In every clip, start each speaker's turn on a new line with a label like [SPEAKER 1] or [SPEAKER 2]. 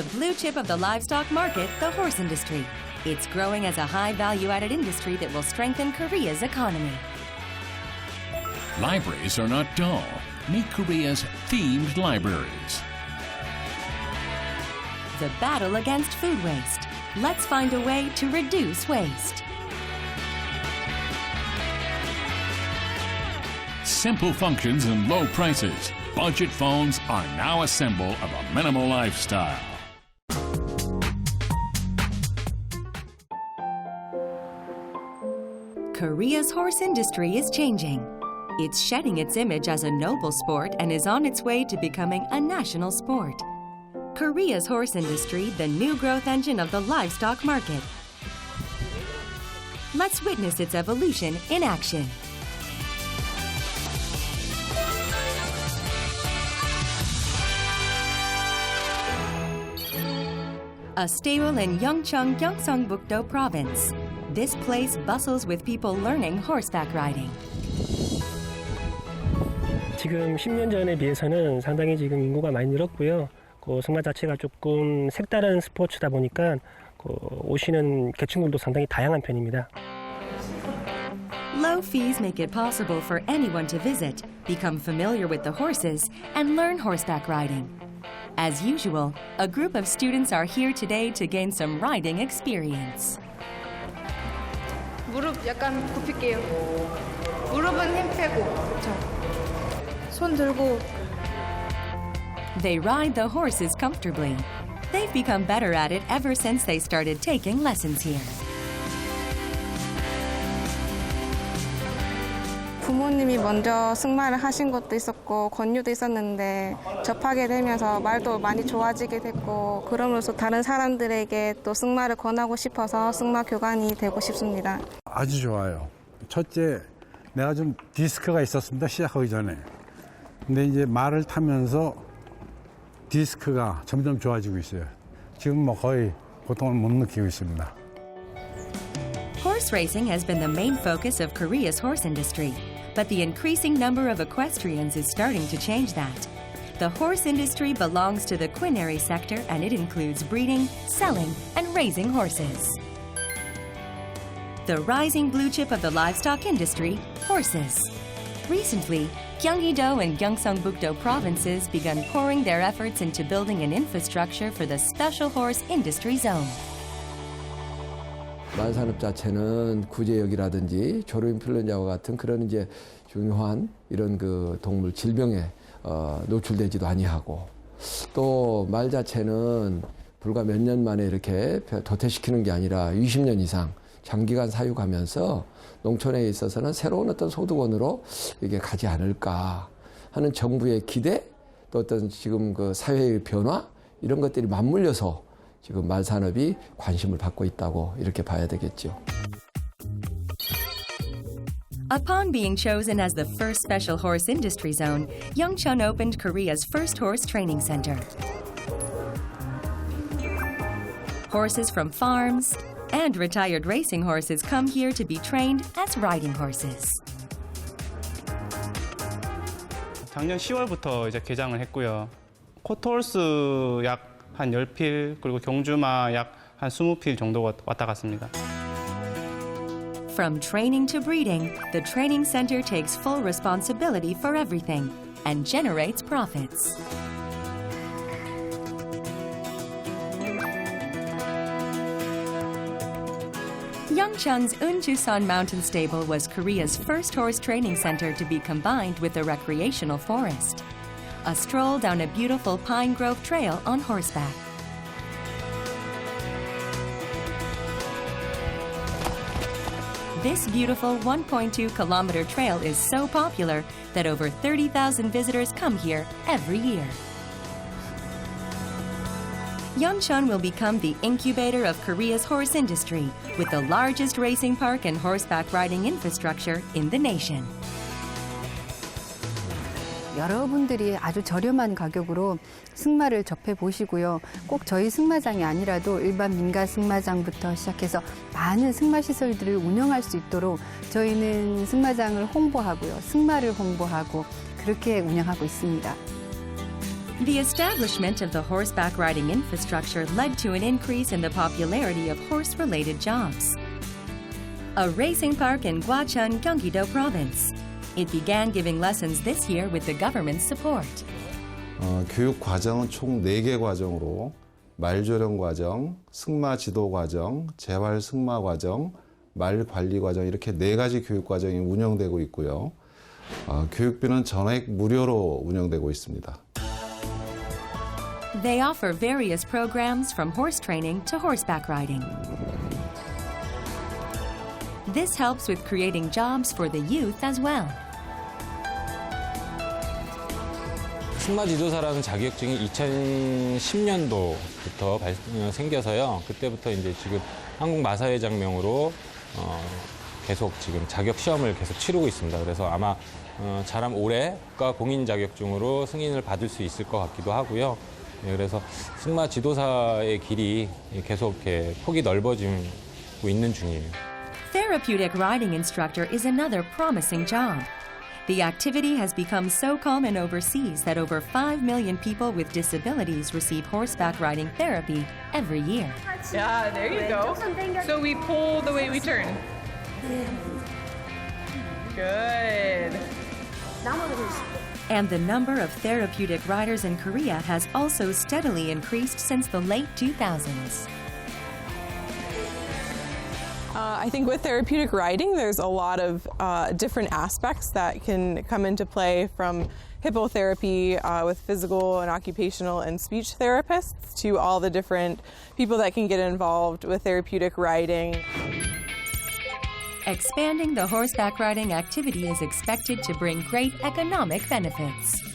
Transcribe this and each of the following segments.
[SPEAKER 1] The blue chip of the livestock market, the horse industry. It's growing as a high value added industry that will strengthen Korea's economy.
[SPEAKER 2] Libraries are not dull. Meet Korea's themed libraries.
[SPEAKER 1] The battle against food waste. Let's find a way to reduce waste.
[SPEAKER 2] Simple functions and low prices. Budget phones are now a symbol of a minimal lifestyle.
[SPEAKER 1] Korea's horse industry is changing. It's shedding its image as a noble sport and is on its way to becoming a national sport. Korea's horse industry, the new growth engine of the livestock market. Let's witness its evolution in action. A stable in Yeongcheong, Gyeongsangbuk-do province. This place bustles with people learning horseback riding.
[SPEAKER 3] 지금 10년 전에 비해서는 상당히 지금 인구가 많이 늘었고요. 그 승마 자체가 조금 색다른 스포츠다 보니까 그 오시는 계층들도 상당히 다양한 편입니다.
[SPEAKER 1] Low fees make it possible for anyone to visit, become familiar with the horses, and learn horseback riding. As usual, a group of students are here today to gain some riding experience.
[SPEAKER 4] 무릎 약간 굽힐게요. 무릎은 힘 빼고. 그렇죠. 손 들고
[SPEAKER 1] They ride the horses comfortably. They've become better at it ever since they started taking lessons here.
[SPEAKER 5] 부모님이 먼저 승마를 하신 것도 있었고 권유도 있었는데 접하게 되면서 말도 많이 좋아지게 됐고 그러면서 다른 사람들에게 또 승마를 권하고 싶어서 승마 교관이 되고 싶습니다.
[SPEAKER 6] 아주 좋아요. 첫째, 내가 좀 디스크가 있었습니다. 시작하기 전에. 근데 이제 말을 타면서 디스크가 점점 좋아지고 있어요. 지금 뭐 거의 고통을 못 느끼고 있습니다.
[SPEAKER 1] Horse racing has been the main focus of Korea's horse industry, but the increasing number of equestrians is starting to change that. The horse industry belongs to the quinary sector and it includes breeding, selling, and raising horses. The rising blue chip of the livestock industry, horses. Recently, Gyeonggi-do and Gyeongsangbuk-do provinces began pouring their efforts into building an infrastructure for the special horse industry zone.
[SPEAKER 7] 말산업 자체는 구제역이라든지 조류인플루엔자와 같은 그런 이제 중요한 이런 그 동물 질병에 어, 노출되지도 아니하고 또 말 자체는 불과 몇 년 만에 이렇게 도태시키는 게 아니라 20년 이상 장기간 사육하면서 농촌에 있어서는 새로운 어떤 소득원으로 이게 가지 않을까 하는 정부의 기대 또 어떤 지금 그 사회의 변화 이런 것들이 맞물려서 지금 말 산업이 관심을 받고 있다고 이렇게 봐야 되겠죠.
[SPEAKER 1] Upon being chosen as the first special horse industry zone, Yeongcheon opened Korea's first horse training center. Horses from farms and retired racing horses come here to be trained as riding horses.
[SPEAKER 8] 작년 10월부터 이제 개장을 했고요. 코토홀스 약 한 10필 그리고 경주마 약 한 20필 정도 왔다 갔습니다.
[SPEAKER 1] From training to breeding, the training center takes full responsibility for everything and generates profits. Yeongcheon's Unjusan Mountain Stable was Korea's first horse training center to be combined with a recreational forest. A stroll down a beautiful pine grove trail on horseback. This beautiful 1.2 kilometer trail is so popular that over 30,000 visitors come here every year. Yeongcheon will become the incubator of Korea's horse industry with the largest racing park and horseback riding infrastructure in the nation.
[SPEAKER 9] 여러분들이 아주 저렴한 가격으로 승마를 접해 보시고요. 꼭 저희 승마장이 아니라도 일반 민간 승마장부터 시작해서 많은 승마 시설들을 운영할 수 있도록 저희는 승마장을 홍보하고요. 승마를 홍보하고 그렇게 운영하고 있습니다.
[SPEAKER 1] The establishment of the horseback riding infrastructure led to an increase in the popularity of horse related jobs. A racing park in Gwacheon, Gyeonggi-do Province. It began giving lessons this year with the government's support.
[SPEAKER 10] 어, 교육 과정은 총 4개 과정으로 말조령 과정, 승마 지도 과정, 재활 승마 과정, 말 관리 과정 이렇게 네 가지 교육 과정이 운영되고 있고요. 어, 교육비는 전액 무료로 운영되고 있습니다.
[SPEAKER 1] They offer various programs from horse training to horseback riding. This helps with creating jobs for the youth as well.
[SPEAKER 11] 승마 지도사라는 자격증이 2010년도부터 생겨서요. 그때부터 이제 지금 한국 마사회장명으로 어, 계속 지금 자격 시험을 계속 치르고 있습니다. 그래서 아마 어, 잘하면 올해 국가 공인 자격증으로 승인을 받을 수 있을 것 같기도 하고요. 예, 그래서 승마 지도사의 길이 계속 이렇게 폭이 넓어지고 있는 중이에요.
[SPEAKER 1] Therapeutic riding instructor is another promising job. The activity has become so common overseas that over 5 million people with disabilities receive horseback riding therapy every year.
[SPEAKER 12] Yeah, there you go. So we pull the way we turn. Good.
[SPEAKER 1] And the number of therapeutic riders in Korea has also steadily increased since the late 2000s.
[SPEAKER 12] Uh, I think with therapeutic riding, there's a lot of uh, different aspects that can come into play from hippotherapy uh, with physical and occupational and speech therapists to all the different people that can get involved with therapeutic riding.
[SPEAKER 1] Expanding the horseback riding activity is expected to bring great economic benefits.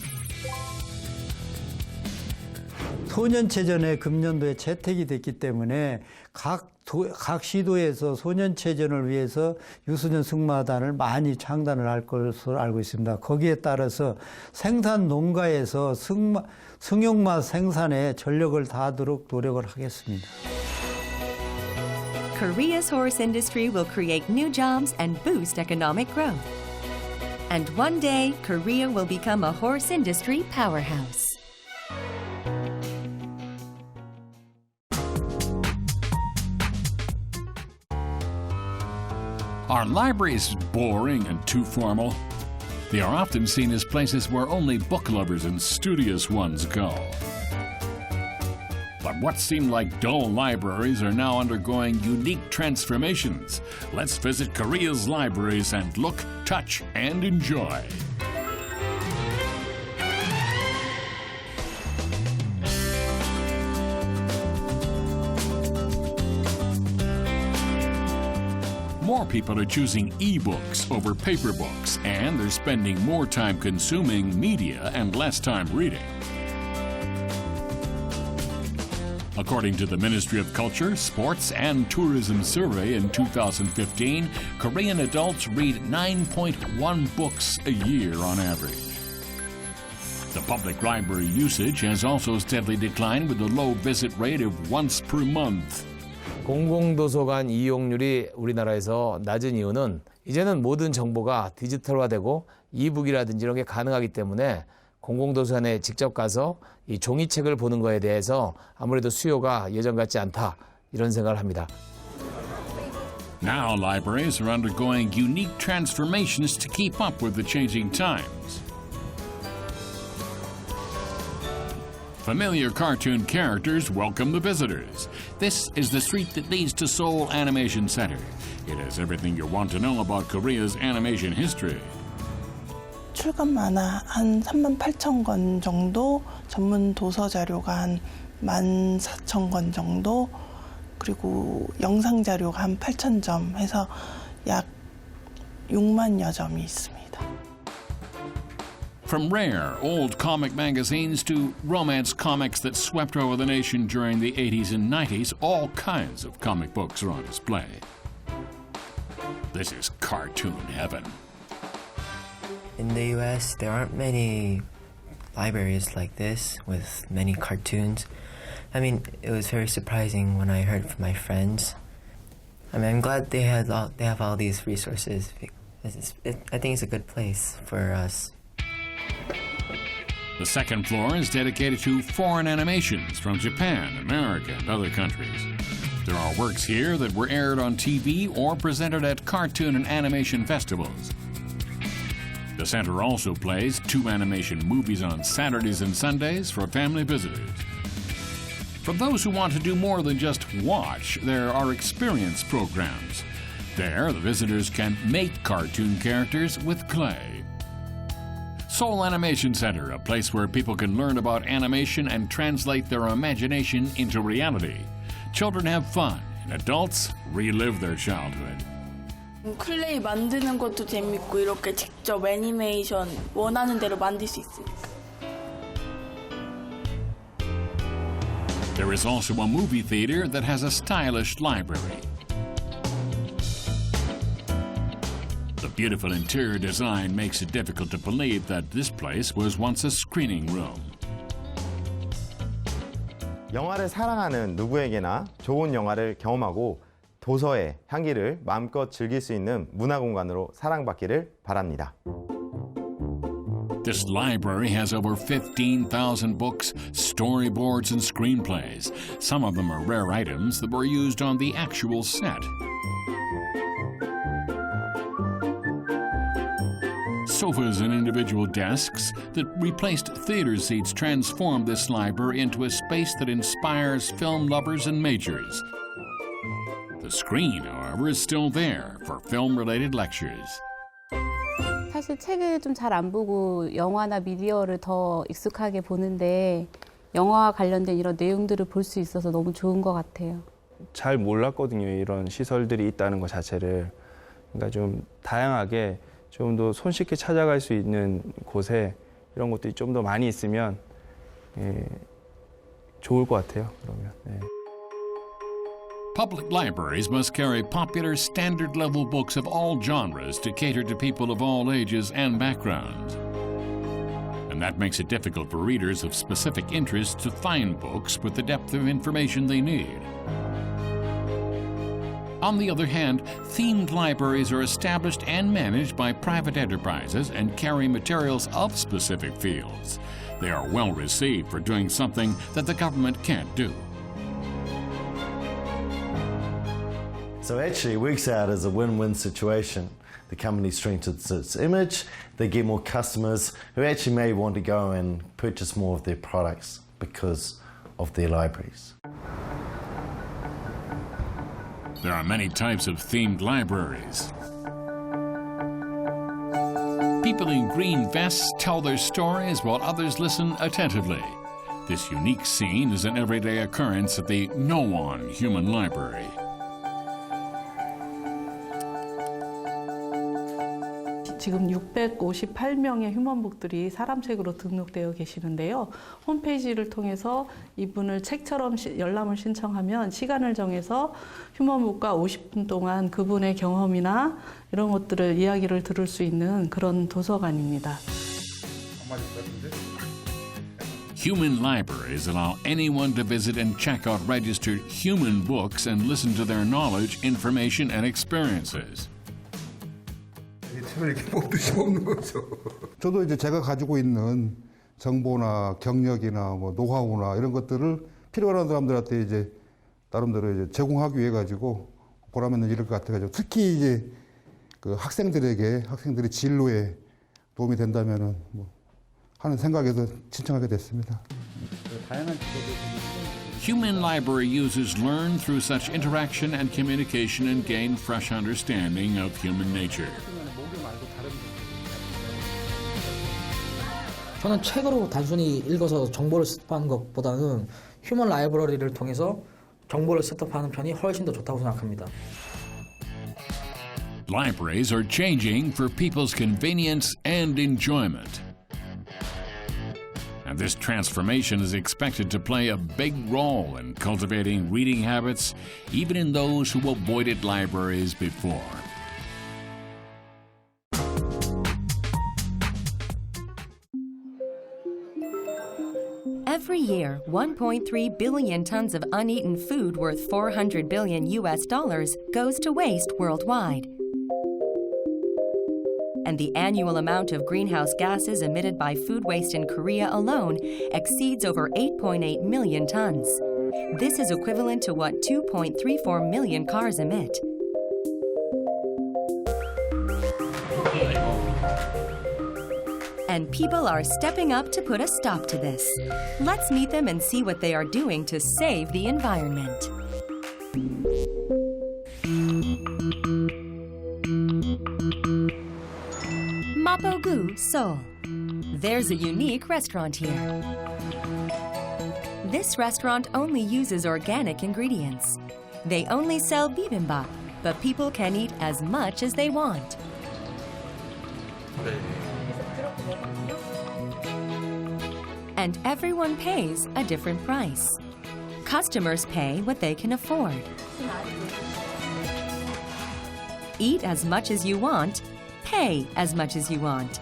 [SPEAKER 13] 소년체 전에 금년도에 채택이 됐기 때문에 각, 도, 각 시도에서 소년체전을 위해서 유소년 승마단을 많이 창단을 할 것으로 알고 있습니다. 거기에 따라서 생산 농가에서 승마, 승용마 생산에 전력을 다하도록 노력을 하겠습니다.
[SPEAKER 1] Korea's horse industry will create new jobs and boost economic growth. And one day, Korea will become a horse industry powerhouse.
[SPEAKER 2] Are libraries boring and too formal? They are often seen as places where only book lovers and studious ones go. But what seemed like dull libraries are now undergoing unique transformations. Let's visit Korea's libraries and look, touch, and enjoy. People are choosing ebooks over paper books, and they're spending more time consuming media and less time reading. According to the Ministry of Culture, Sports and Tourism survey in 2015, Korean adults read 9.1 books a year on average. The public library usage has also steadily declined with a low visit rate of once per month.
[SPEAKER 14] 공공도서관 이용률이 우리나라에서 낮은 이유는 이제는 모든 정보가 디지털화되고 이북이라든지 이런 게 가능하기 때문에 공공도서관에 직접 가서 이 종이책을 보는 거에 대해서 아무래도 수요가 예전 같지 않다 이런 생각을 합니다.
[SPEAKER 2] Now, libraries are undergoing unique transformations to keep up with the changing times. Familiar cartoon characters welcome the visitors. This is the street that leads to Seoul Animation Center. It has everything you want to know about Korea's animation history.
[SPEAKER 15] 출간 만화 한 3만 8천 권 정도, 전문 도서 자료가 한 1만 4천 권 정도, 그리고 영상 자료가 한 8천 점 해서 약 6만여 점이 있습니다.
[SPEAKER 2] From rare, old comic magazines to romance comics that swept over the nation during the 80s and 90s, all kinds of comic books are on display. This is cartoon heaven.
[SPEAKER 16] In the US, there aren't many libraries like this with many cartoons. I mean, it was very surprising when I heard from my friends. I mean, I'm glad they had all, they have all these resources. It's, it, I think it's a good place for us.
[SPEAKER 2] The second floor is dedicated to foreign animations from Japan, America, and other countries. There are works here that were aired on TV or presented at cartoon and animation festivals. The center also plays two animation movies on Saturdays and Sundays for family visitors. For those who want to do more than just watch, there are experience programs. There, the visitors can make cartoon characters with clay. Seoul Animation Center, a place where people can learn about animation and translate their imagination into reality. Children have fun, and adults relive their childhood.
[SPEAKER 17] 클레이 만드는 것도 재밌고 이렇게 직접 애니메이션 원하는 대로 만들 수 있으니까.
[SPEAKER 2] There is also a movie theater that has a stylish library. beautiful interior design makes it difficult to believe that this place was once a screening room.
[SPEAKER 18] 영화를 사랑하는 누구에게나 좋은 영화를 경험하고 도서의 향기를 마음껏 즐길 수 있는 문화 공간으로 사랑받기를 바랍니다.
[SPEAKER 2] This library has over 15,000 books, storyboards, and screenplays. Some of them are rare items that were used on the actual set. Sofas and individual desks that replaced theater seats transformed this library into a space that inspires film lovers and majors. The screen, however, is still there for film related lectures.
[SPEAKER 19] 사실 책을 좀 잘 안 보고 영화나 미디어를 더 익숙하게 보는데 영화와 관련된 이런 내용들을 볼 수 있어서 너무 좋은 것 같아요.
[SPEAKER 20] 잘 몰랐거든요. 이런 시설들이 있다는 것 자체를. 그러니까 좀 다양하게 좀 더 손쉽게 찾아갈 수 있는 곳에 이런 것들이 좀 더 많이 있으면 예, 좋을 것 같아요. 그러면. 네.
[SPEAKER 2] Public libraries must carry popular standard level books of all genres to cater to people of all ages and backgrounds. And that makes it difficult for readers of specific interests to find books with the depth of information they need. On the other hand, themed libraries are established and managed by private enterprises and carry materials of specific fields. They are well received for doing something that the government can't do.
[SPEAKER 21] So actually, it works out as a win-win situation. The company strengthens its image, they get more customers who actually may want to go and purchase more of their products because of their libraries.
[SPEAKER 2] There are many types of themed libraries. People in green vests tell their stories while others listen attentively. This unique scene is an everyday occurrence at the No One Human Library.
[SPEAKER 22] 지금 658명의 휴먼북들이 사람책으로 등록되어 계시는데요. 홈페이지를 통해서 이분을 책처럼 시- 열람을 신청하면 시간을 정해서 휴먼북과 50분 동안 그분의 경험이나 이런 것들을 이야기를 들을 수 있는 그런 도서관입니다.
[SPEAKER 2] Human libraries allow anyone to visit and check out registered human books and listen to their knowledge, information, and experiences.
[SPEAKER 23] 책을 이렇게 뽑듯이 뽑는 거죠. 저도 이제 제가 가지고 있는 정보나 경력이나 뭐 노하우나 이런 것들을 필요한 사람들한테 이제 나름대로 이제 제공하기 위해 가지고 보람있는 일을 것 같아가지고 특히 이제 그 학생들에게 학생들의 진로에 도움이 된다면은 뭐 하는 생각에서 신청하게 됐습니다.
[SPEAKER 6] 다양한
[SPEAKER 2] Human library users learn through such interaction and communication and gain fresh understanding of human nature.
[SPEAKER 24] 저는 책으로 단순히 읽어서 정보를 습득하는 것보다는 휴먼 라이브러리를 통해서 정보를 습득하는 편이 훨씬 더 좋다고 생각합니다.
[SPEAKER 2] Libraries are changing for people's convenience and enjoyment. And this transformation is expected to play a big role in cultivating reading habits, even in those who avoided libraries before.
[SPEAKER 1] Every year, 1.3 billion tons of uneaten food worth 400 billion US dollars goes to waste worldwide. and the annual amount of greenhouse gases emitted by food waste in Korea alone exceeds over 8.8 million tons. This is equivalent to what 2.34 million cars emit. And people are stepping up to put a stop to this. Let's meet them and see what they are doing to save the environment. Mapogu, Seoul. There's a unique restaurant here. This restaurant only uses organic ingredients. They only sell bibimbap, but people can eat as much as they want. And everyone pays a different price. Customers pay what they can afford. Eat as much as you want, pay as much as you want.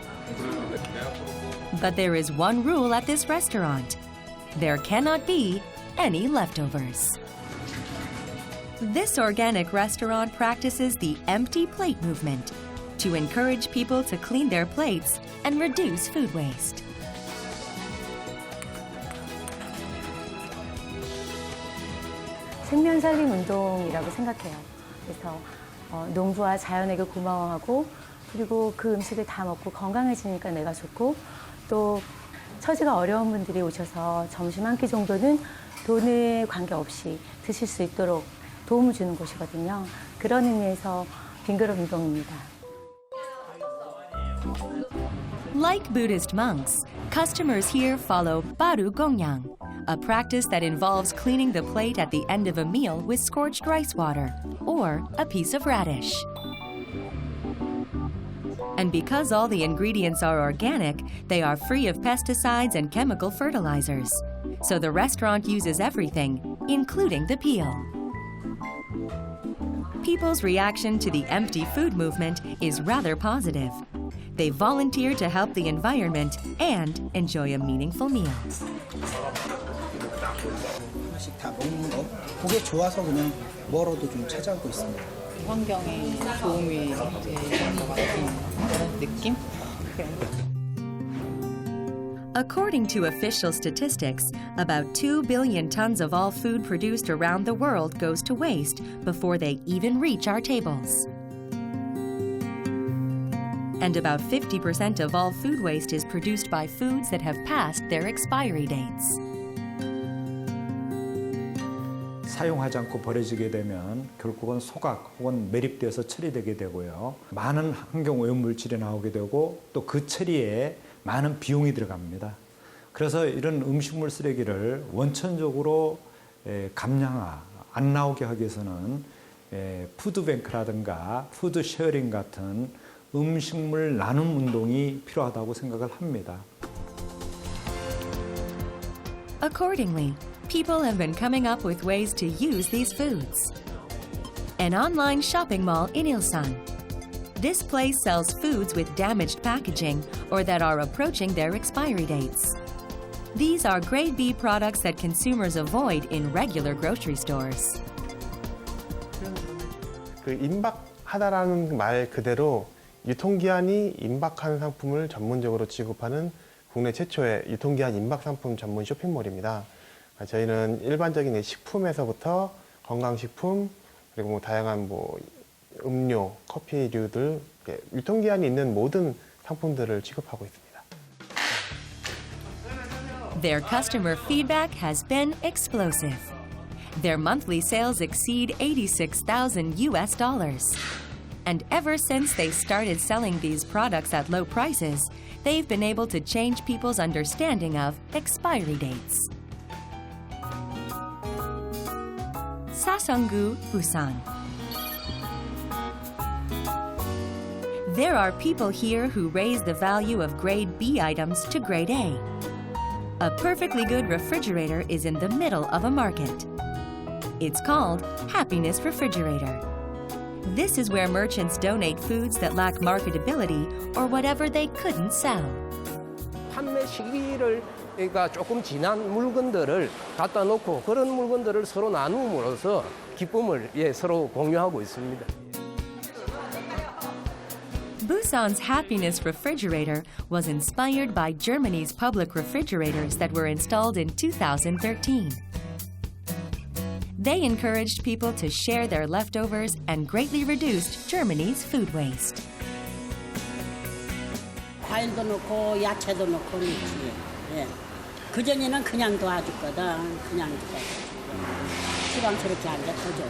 [SPEAKER 1] But there is one rule at this restaurant there cannot be any leftovers. This organic restaurant practices the empty plate movement to encourage people to clean their plates and reduce food waste.
[SPEAKER 25] 생명 살림 운동이라고 생각해요. 그래서 어, 농부와 자연에게 고마워하고 그리고 그 음식을 다 먹고 건강해지니까 내가 좋고 또 처지가 어려운 분들이 오셔서 점심 한 끼 정도는 돈에 관계없이 드실 수 있도록 도움을 주는 곳이거든요. 그런 의미에서 빙그릇 운동입니다.
[SPEAKER 1] Like Buddhist monks, customers here follow Baru a practice that involves cleaning the plate at the end of a meal with scorched rice water or a piece of radish. And because all the ingredients are organic, they are free of pesticides and chemical fertilizers. So the restaurant uses everything, including the peel. People's reaction to the empty food movement is rather positive. They volunteer to help the environment and enjoy a meaningful meal.
[SPEAKER 26] 하나씩 다 먹는 거 그게 좋아서 그냥 뭐로도 좀 찾아오고 있습니다.
[SPEAKER 27] 환경에 도움이 되는 것 같은 그런 느낌?
[SPEAKER 1] According to official statistics, about 2 billion tons of all food produced around the world goes to waste before they even reach our tables. And about 50% of all food waste is produced by foods that have passed their expiry dates.
[SPEAKER 13] 사용하지 않고 버려지게 되면 결국은 소각 혹은 매립되어서 처리되게 되고요. 많은 환경 오염 물질이 나오게 되고 또 그 처리에 많은 비용이 들어갑니다. 그래서 이런 음식물 쓰레기를 원천적으로 에, 감량화 안 나오게 하기 위해서는 에, 푸드뱅크라든가 푸드 쉐어링 같은 음식물 나눔 운동이 필요하다고 생각을 합니다.
[SPEAKER 1] Accordingly, people have been coming up with ways to use these foods. An online shopping mall in Ilsan. This place sells foods with damaged packaging or that are approaching their expiry dates. These are grade B products that consumers avoid in regular grocery stores.
[SPEAKER 28] 그 임박하다라는 말 그대로 유통기한이 임박한 상품을 전문적으로 취급하는 국내 최초의 유통기한 임박 상품 전문 쇼핑몰입니다. 저희는 일반적인 식품에서부터 건강식품 그리고 뭐 다양한 뭐 음료, 커피류들 유통기한이 있는 모든 상품들을 취급하고 있습니다.
[SPEAKER 1] Their customer feedback has been explosive. Their monthly sales exceed 86,000 US dollars. And ever since they started selling these products at low prices, they've been able to change people's understanding of expiry dates. Sasangu, Busan. There are people here who raise the value of grade B items to grade A. A perfectly good refrigerator is in the middle of a market. It's called Happiness Refrigerator. This is where merchants donate foods that lack marketability or whatever they couldn't sell.
[SPEAKER 29] 판매 시기를 그러니까 조금 지난 물건들을 갖다 놓고 그런 물건들을 서로 나눔으로써 기쁨을 예, 서로 공유하고 있습니다.
[SPEAKER 1] Busan's happiness refrigerator was inspired by Germany's public refrigerators that were installed in 2013. They encouraged people to share their leftovers and greatly reduced Germany's food waste.
[SPEAKER 30] 과일도 넣고 야채도 넣고 넣지. 예. 그전에는 그냥 도와줬거든. 그냥 도와줬고. 시방스럽게 안 잡혀줘.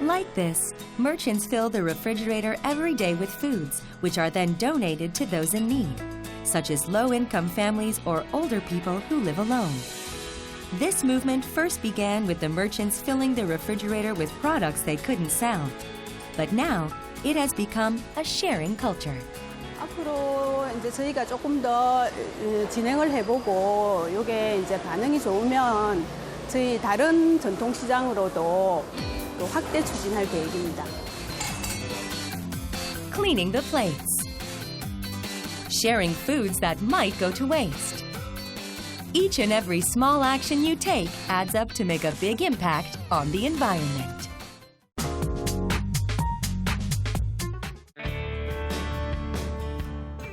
[SPEAKER 1] Like this, merchants fill the refrigerator every day with foods, which are then donated to those in need, such as low income families or older people who live alone. This movement first began with the merchants filling the refrigerator with products they couldn't sell. But now, it has become a sharing culture.
[SPEAKER 31] 앞으로 이제 저희가 조금 더 어, 진행을 해보고 이게 이제 반응이 좋으면 저희 다른 전통 시장으로도 또 확대 추진할 계획입니다.
[SPEAKER 1] Cleaning the plates. Sharing foods that might go to waste. Each and every small action you take adds up to make a big impact on the environment.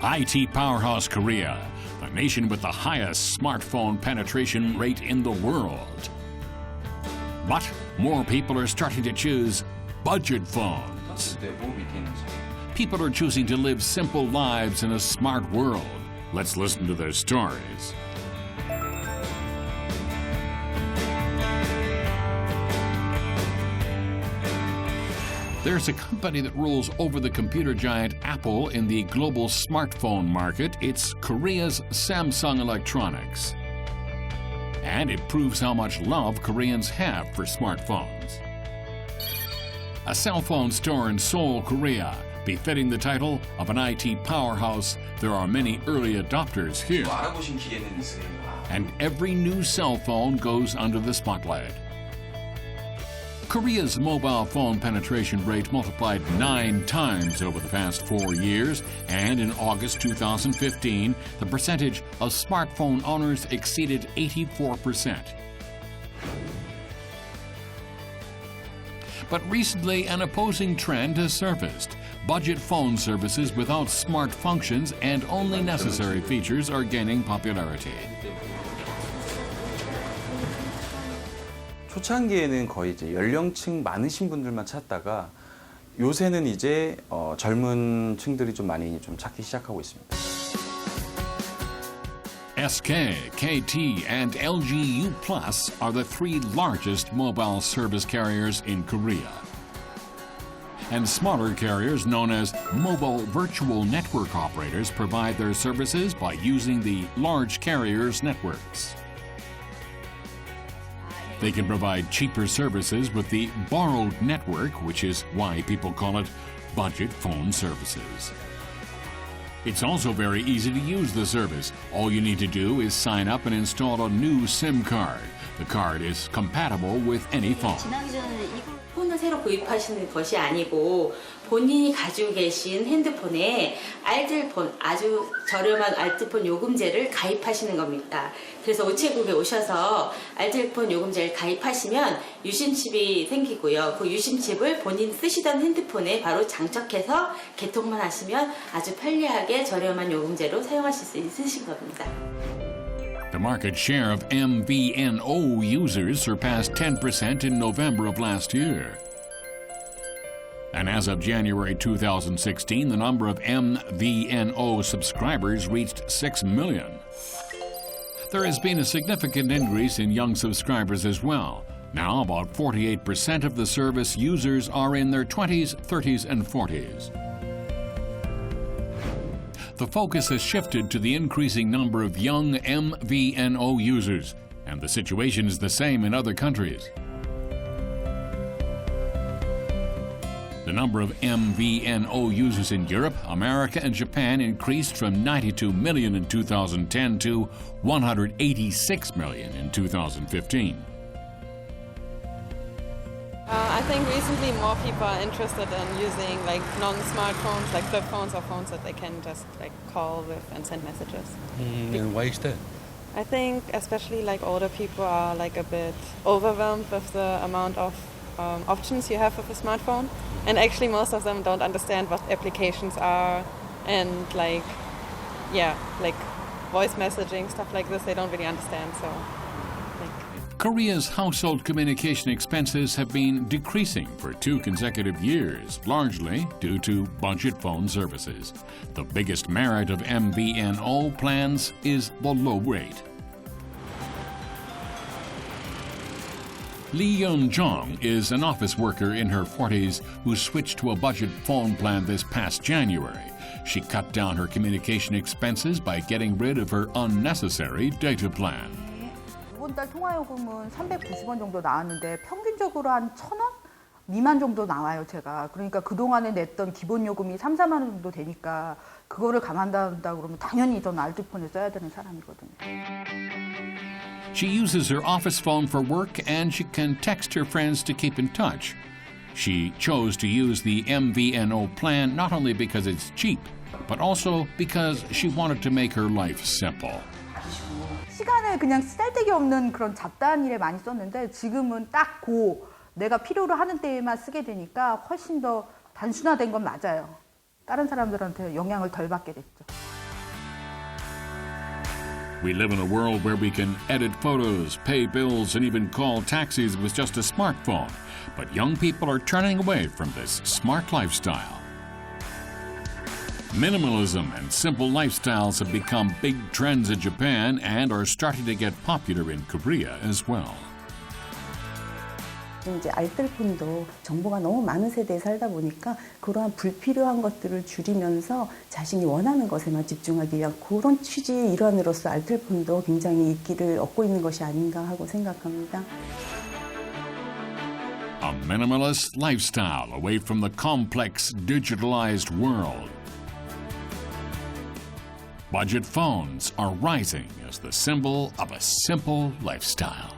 [SPEAKER 2] IT Powerhouse Korea, the nation with the highest smartphone penetration rate in the world. But more people are starting to choose budget phones. People are choosing to live simple lives in a smart world. Let's listen to their stories. There's a company that rules over the computer giant Apple in the global smartphone market. It's Korea's Samsung Electronics. And it proves how much love Koreans have for smartphones. A cell phone store in Seoul, Korea, befitting the title of an IT powerhouse, there are many early adopters here. And every new cell phone goes under the spotlight. Korea's mobile phone penetration rate multiplied nine times over the past four years, and in August 2015, the percentage of smartphone owners exceeded 84%. But recently, an opposing trend has surfaced. Budget phone services without smart functions and only necessary features are gaining popularity.
[SPEAKER 32] 초창기에는 거의 이제 연령층 많으신 분들만 찾다가 요새는 이제 어, 젊은 층들이 좀 많이 좀 찾기 시작하고 있습니다.
[SPEAKER 2] SK, KT, and LG U Plus are the three largest mobile service carriers in Korea. And smaller carriers known as mobile virtual network operators provide their services by using the large carriers' networks. They can provide cheaper services with the borrowed network, which is why people call it budget phone services. It's also very easy to use the service. All you need to do is sign up and install a new SIM card. The card is compatible with any phone.
[SPEAKER 33] 본인이 가지고 계신 핸드폰에 알뜰폰 아주 저렴한 알뜰폰 요금제를 가입하시는 겁니다. 그래서 우체국에 오셔서 알뜰폰 요금제를 가입하시면 유심칩이 생기고요. 그 유심칩을 본인 쓰시던 핸드폰에 바로 장착해서 개통만 하시면 아주 편리하게 저렴한 요금제로 사용하실 수 있으신 겁니다.
[SPEAKER 2] The market share of MVNO users surpassed 10% in November of last year. And as of January 2016, the number of MVNO subscribers reached 6 million. There has been a significant increase in young subscribers as well. Now, about 48% of the service users are in their 20s, 30s, and 40s. The focus has shifted to the increasing number of young MVNO users, and the situation is the same in other countries. The number of MVNO users in Europe, America, and Japan increased from 92 million in 2010 to 186 million in 2015.
[SPEAKER 34] Uh, I think recently more people are interested in using like non-smartphones, like flip phones or phones that they can just like call with and send messages.
[SPEAKER 35] Mm, and why is that?
[SPEAKER 34] I think especially like older people are like a bit overwhelmed with the amount of um, options you have with a smartphone. And actually, most of them don't understand what applications are and like, yeah, like voice messaging, stuff like this, they don't really understand. So,
[SPEAKER 2] Korea's household communication expenses have been decreasing for two consecutive years, largely due to budget phone services. The biggest merit of MVNO plans is the low rate. Lee Yeon Jong is an office worker in her 40s who switched to a budget phone plan this past January. She cut down her communication expenses by getting rid of her unnecessary data plan.
[SPEAKER 36] 이번 달 통화 요금은 390원 정도 나왔는데 평균적으로 한 1,000원 미만 정도 나와요, 제가. 그러니까 그동안에 냈던 기본 요금이 3, 4만 원 정도 되니까 그거를 감안한다 그러면 당연히 저는 알뜰폰을 써야 되는 사람이거든요.
[SPEAKER 2] She uses her office phone for work and she can text her friends to keep in touch. She chose to use the MVNO plan not only because it's cheap, but also because she wanted to make her life simple.
[SPEAKER 36] 시간을 그냥 쓸데기 없는 그런 잡다한 일에 많이 썼는데 지금은 딱그 내가 필요로 하는 때에만 쓰게 되니까 훨씬 더 단순화된 건 맞아요. 다른 사람들한테 영향을 덜 받게 됐죠.
[SPEAKER 2] We live in a world where we can edit photos, pay bills, and even call taxis with just a smartphone. But young people are turning away from this smart lifestyle. Minimalism and simple lifestyles have become big trends in Japan and are starting to get popular in Korea as well.
[SPEAKER 25] 이제 알뜰폰도 정보가 너무 많은 세대에 살다 보니까 그러한 불필요한 것들을 줄이면서 자신이 원하는 것에만 집중하기 위한 그런 취지의 일환으로서 알뜰폰도 굉장히 인기를 얻고 있는 것이 아닌가 하고 생각합니다.
[SPEAKER 2] A minimalist lifestyle away from the complex digitalized world. Budget phones are rising as the symbol of a simple lifestyle.